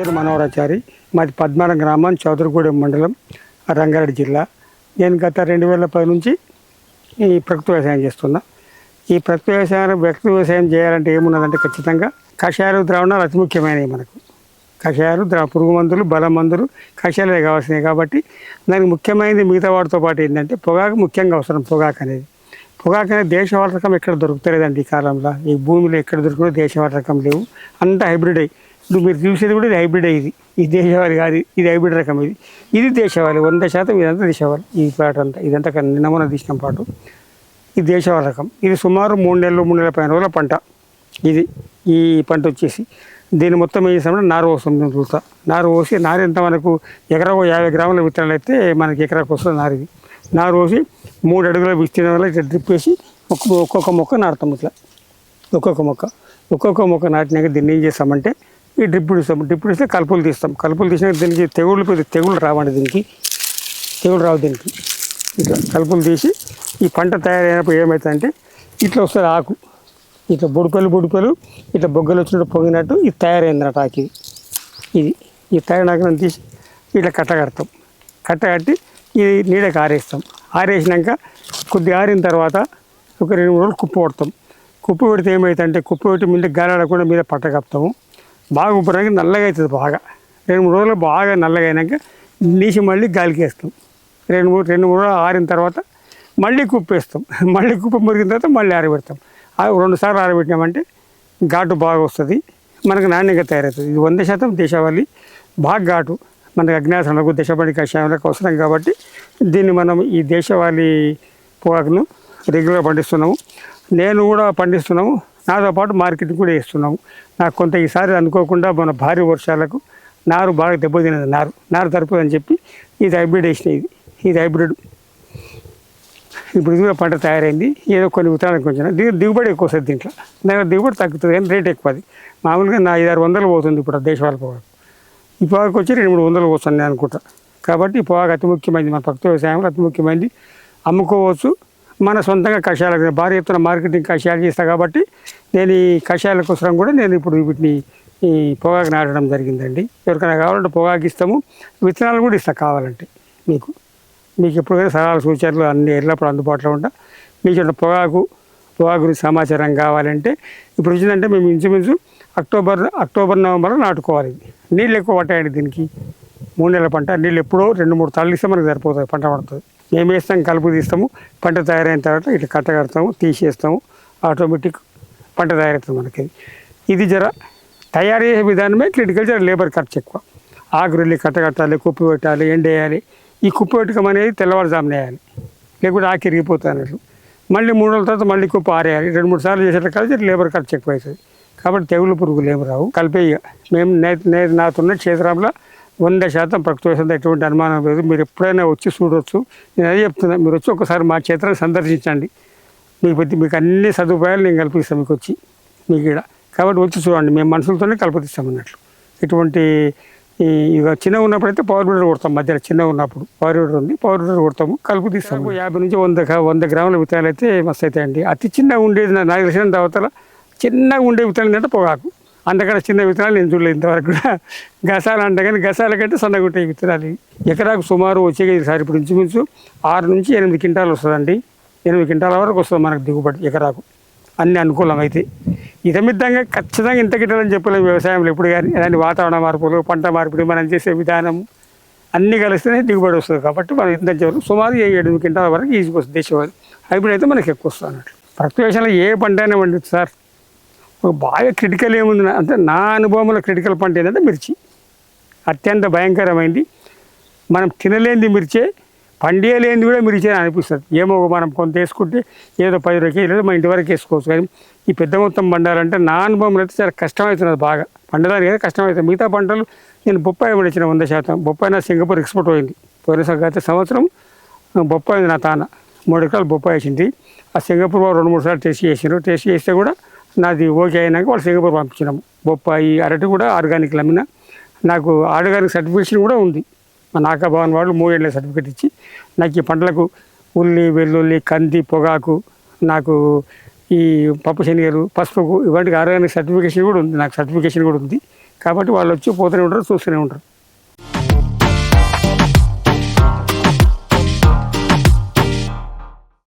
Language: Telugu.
పేరు మనోహరాచారి. మాది పద్మనాభ గ్రామం చౌదరిగూడెం మండలం రంగారెడ్డి జిల్లా. నేను గత రెండు వేల పది నుంచి ఈ ప్రకృతి వ్యవసాయం చేస్తున్నా. ఈ ప్రకృతి వ్యవసాయం ప్రకృతి వ్యవసాయం చేయాలంటే ఏమున్నదంటే ఖచ్చితంగా కషాయాలు ద్రావణాలు అతి ముఖ్యమైనవి మనకు. కషాయాలు ద్రా పురుగు మందులు బల మందులు కషాయాలే కావాల్సినవి కాబట్టి దానికి ముఖ్యమైనది మిగతా వాటితో పాటు ఏంటంటే పొగాకు ముఖ్యంగా అవసరం పొగాకు అనేది. పొగాకు అనేది దేశవాళ రకం ఎక్కడ దొరుకుతలేదండి ఈ కాలంలో. ఈ భూమిలో ఎక్కడ దొరుకుతుందో దేశవాళ రకం లేవు. అంతా హైబ్రిడ్ అయ్యి ఇప్పుడు మీరు చూసేది కూడా ఇది హైబ్రిడ్ ఇది. ఇది దేశవాళి కాదు ఇది హైబ్రిడ్ రకం ఇది. ఇది దేశవాళి వంద శాతం ఇదంతా దేశవాళి. ఈ పాట అంతా ఇదంతా కన్- నమూన తీసిన పాటు. ఇది దేశవాళి రకం. ఇది సుమారు మూడు నెలలు మూడు నెలల పైన రోజుల పంట. ఇది ఈ పంట వచ్చేసి దీన్ని మొత్తం ఏం చేస్తామంటే నారు పోస్తుంది చూస్తా. నారు పోసి నారు ఎంత మనకు ఎకరాకు యాభై గ్రాముల విత్తనాలు అయితే మనకి ఎకరాకు వస్తుంది నారు ఇది. నారు పోసి మూడు అడుగుల విస్తీర్ణం వల్ల ఇట్లా డ్రిప్ వేసి ఒక్కొక్క ఒక్కొక్క మొక్క నాటుతాం ఇట్లా. ఒక్కొక్క మొక్క. ఒక్కొక్క మొక్క నాటినాక దీన్ని ఏం చేస్తామంటే ఈ డ్రిప్ ఇస్తాం డ్రిప్ ఇస్తే కలుపులు తీస్తాం. కలుపులు తీసినాక దీనికి తెగుళ్ళు కొద్ది తెగుళ్ళు రావండి దీనికి. తెగులు రావు దీనికి. ఇట్లా కలుపులు తీసి ఈ పంట తయారైనప్పుడు ఏమవుతుందంటే ఇట్లా వస్తుంది ఆకు. ఇట్లా బుడకలు బుడిపెలు ఇట్లా బొగ్గలు వచ్చినట్టు పొంగినట్టు ఇది తయారైందన్నట్టు ఆకి ఇది. ఈ తయారైనాక తీసి ఇట్లా కట్ట కడతాం. కట్ట కట్టి ఇది నీడకి ఆరేస్తాం. ఆరేసినాక కొద్దిగా ఆరిన తర్వాత ఒక రెండు మూడు రోజులు కుప్ప కొడతాం. కుప్ప పెడితే ఏమవుతుందంటే కుప్ప పెట్టి మీద గాలాడకుండా మీద పట్ట కప్తాము బాగా ఉబ్బరానికి నల్లగా అవుతుంది బాగా. రెండు మూడు రోజులు బాగా నల్లగా అయినాక నీసి మళ్ళీ గాలికి వేస్తాం. రెండు మూడు రెండు మూడు రోజులు ఆరిన తర్వాత మళ్ళీ కుప్పేస్తాం మళ్ళీ కుప్ప మురిగిన తర్వాత మళ్ళీ ఆరబెడతాం. రెండుసార్లు రెండు సార్లు ఆరబెట్టినామంటే ఘాటు బాగా వస్తుంది. మనకు నాణ్యంగా తయారవుతుంది. ఇది వంద శాతం దేశవాళీ. బాగా ఘాటు. మనకు అజ్ఞాసనకు దేశవాళీ కషాయంలోకి అవసరం కాబట్టి దీన్ని మనం ఈ దేశవాళీ పొగాకును రెగ్యులర్గా పండిస్తున్నాము. నేను కూడా పండిస్తున్నాము. నాతో పాటు మార్కెట్ కూడా వేస్తున్నాము నాకు కొంత ఈసారి అనుకోకుండా మన భారీ వర్షాలకు నారు బాగా దెబ్బతినది నారు నారు తరపుదని చెప్పి ఇది హైబ్రిడ్ వేసిన ఇది. ఇది హైబ్రిడ్. ఇప్పుడు ఇది కూడా పంట తయారైంది. ఏదో కొన్ని విత్తనాలకు కొంచెం దిగు దిగుబడి ఎక్కువ వస్తుంది దీంట్లో. దాని దిగుబడి తగ్గుతుంది కానీ రేట్ ఎక్కువ అది. మామూలుగా నా ఐదారు వందలు పోతుంది ఇప్పుడు ఆ దేశవాళ పొగాకు ఈ పొగాకు వచ్చి రెండు మూడు వందలు పోతుంది నేను అనుకుంటా. కాబట్టి ఈ పొగాకు అతి ముఖ్యమైనది. మన భక్తి వ్యవసాయంలో అతి ముఖ్యమైనది. అమ్ముకోవచ్చు. మన సొంతంగా కషాయాలు భారీ ఎత్తున మార్కెటింగ్ కషాయాలు చేస్తా కాబట్టి నేను ఈ కషాయాల కోసం కూడా నేను ఇప్పుడు వీటిని ఈ పొగాకు నాటడం జరిగిందండి. ఎవరికైనా కావాలంటే పొగాకు ఇస్తాము. విత్తనాలు కూడా ఇస్తా కావాలంటే మీకు. మీకు ఎప్పుడైనా సలహాలు సూచనలు అన్ని ఎల్లప్పుడు అందుబాటులో ఉంటా. మీకు పొగాకు పొగాకు గురించి సమాచారం కావాలంటే ఇప్పుడు వచ్చిందంటే మేము ఇంచుమించు అక్టోబర్ అక్టోబర్ నవంబర్లో నాటుకోవాలి. నీళ్ళు ఎక్కువ పట్టాయండి దీనికి. మూడు నెలల పంట నీళ్ళు ఎప్పుడో రెండు మూడు తల్లు ఇస్తే మనకు సరిపోతుంది పంట పడుతుంది. మేము వేస్తాం కలుపు తీస్తాము పంట తయారైన తర్వాత ఇట్లా కట్టగడతాము తీసేస్తాము ఆటోమేటిక్ పంట తయారవుతుంది మనకి. ఇది జర తయారు చేసే విధానమే క్రిటికల్ జర లేబర్ ఖర్చు ఎక్కువ. ఆకురెల్లి కట్టగట్టాలి కుప్పి పెట్టాలి ఎండేయాలి ఈ కుప్పి పెట్టకం అనేది తెల్లవారుజామున వేయాలి. లేకుంటే ఆకి అన్నట్లు. మళ్ళీ మూడు రోజుల తర్వాత మళ్ళీ కుప్ప ఆరేయాలి. రెండు మూడు సార్లు చేసేట కలిసి లేబర్ ఖర్చు ఎక్కువ అవుతుంది కాబట్టి తెగులు పురుగులు ఏమి రావు. కలిపే ఇక. మేము నే నేను నాతున్న క్షేత్రంలో వంద శాతం ప్రకృతి ఎటువంటి అనుమానం లేదు. మీరు ఎప్పుడైనా వచ్చి చూడవచ్చు నేను అదే చెప్తున్నా మీరు వచ్చి ఒకసారి మా క్షేత్రాన్ని సందర్శించండి. మీకు ప్రతి మీకు అన్ని సదుపాయాలు నేను కల్పిస్తాను మీకు వచ్చి మీకు ఇక్కడ కాబట్టి వచ్చి చూడండి మేము మనుషులతోనే కల్పిస్తాం అన్నట్లు. ఎటువంటి ఈ ఇక చిన్నగా ఉన్నప్పుడైతే పవర్ బిల్డర్ కొడతాం మధ్యలో చిన్నగా ఉన్నప్పుడు. పవర్ బిల్డర్ ఉంది పవర్ బిల్డర్ కొడతాము కలుపు తీస్తాము యాభై నుంచి వంద వంద గ్రాముల విత్తనాలు అయితే మస్తు అవుతాయండి. అతి చిన్నగా ఉండేది నాకు తెలిసిన తర్వాత చిన్నగా ఉండే విత్తనాలు అంటే పొగాకు. అంతకంటే చిన్న విత్తనాలు నేను చూడలేదు ఇంతవరకు కూడా. గసాలు అంటే కానీ గసాల కంటే సన్నగుట్టే విత్తనాలు. ఎకరాకు సుమారు వచ్చే సార్ ఇప్పుడు ఇంచుమించు ఆరు నుంచి ఎనిమిది క్వింటాలు వస్తుందండి. ఎనిమిది క్వింటాల వరకు వస్తుంది మనకు దిగుబడి ఎకరాకు. అన్ని అనుకూలం అయితే. ఇతమిద్దంగా ఖచ్చితంగా ఇంత గిట్టాలని చెప్పలేము వ్యవసాయంలో ఎప్పుడు కానీ. ఇలాంటి వాతావరణ మార్పులు పంట మార్పిడి మనం చేసే విధానం అన్నీ కలిస్తేనే దిగుబడి వస్తుంది కాబట్టి మనం ఇంత చెప్పారు సుమారు ఏడు క్వింటాల వరకు ఈజీగా వస్తుంది దేశవాళి హైబ్రిడ్ అయితే మనకి ఎక్కువ వస్తుంది అన్నట్లు ప్రతి వ్యవసాయంలో ఏ పంట అయినా పండుతుంది సార్. బాగా క్రిటికల్ ఏముంది అంటే నా అనుభవంలో క్రిటికల్ పంట ఏంటంటే మిర్చి. అత్యంత భయంకరమైంది. మనం తినలేనిది మిర్చే పండియలేనిది కూడా మిర్చి అని అనిపిస్తుంది. ఏమో మనం కొంత వేసుకుంటే ఏదో పది రూపాయలు లేదా మన ఇంటి వరకు వేసుకోవచ్చు. కానీ ఈ పెద్ద మొత్తం పండాలంటే నా అనుభవంలో అయితే చాలా కష్టమవుతున్నది బాగా. పండడానికి అయితే కష్టమవుతుంది. మిగతా పంటలు నేను బొప్పాయి పండించిన వంద శాతం. బొప్పాయి నా సింగపూర్ ఎక్స్పోర్ట్ అయింది పోయిన గత సంవత్సరం బొప్పాయి ఉంది నా తాన. మూడు ఎకరాలు బొప్పాయి వేసింది. ఆ సింగపూర్ వాళ్ళు రెండు మూడు సార్లు టెస్ట్ చేసారు టెస్ట్ చేస్తే కూడా నాది ఓకే అయినాక వాళ్ళు సింగపూర్ పంపించినాము బొప్పాయి అరటి కూడా ఆర్గానిక్ అమ్మిన నాకు ఆర్గానిక్ సర్టిఫికేషన్ కూడా ఉంది. మా నాకా భవన్ వాళ్ళు మూడేళ్ళ సర్టిఫికేట్ ఇచ్చి నాకు ఈ పంటలకు ఉల్లి వెల్లుల్లి కంది పొగాకు నాకు ఈ పప్పు శనగలు పసుపు ఇవంటి ఆర్గానిక్ సర్టిఫికేషన్ కూడా ఉంది. నాకు సర్టిఫికేషన్ కూడా ఉంది. కాబట్టి వాళ్ళు వచ్చి పోతూనే ఉంటారు చూస్తూనే ఉంటారు.